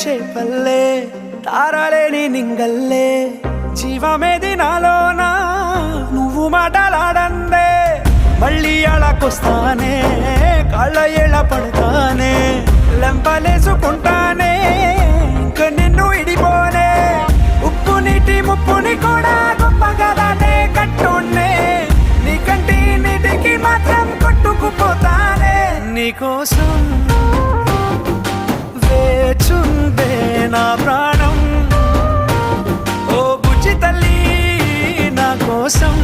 చేపల్లే తారలేని నింగల్లే. జీవమేది నాలోనా నువ్వు మాటలాడందే. మళ్ళీ అళకొస్తానే కళ్ళ ఏళ్ళ పడతానే. లెంపలేసుకుంటానే ఇంక నిన్ను ఇడిపోనే ఉప్పు నీటి ముప్పుని కూడా గొప్పగా దాటే నీ కంటి నీటికి మాత్రం కొట్టుకుపోతానే. నీకోసం నా ప్రాణం. ఓ బుచి తల్లి నా కోసం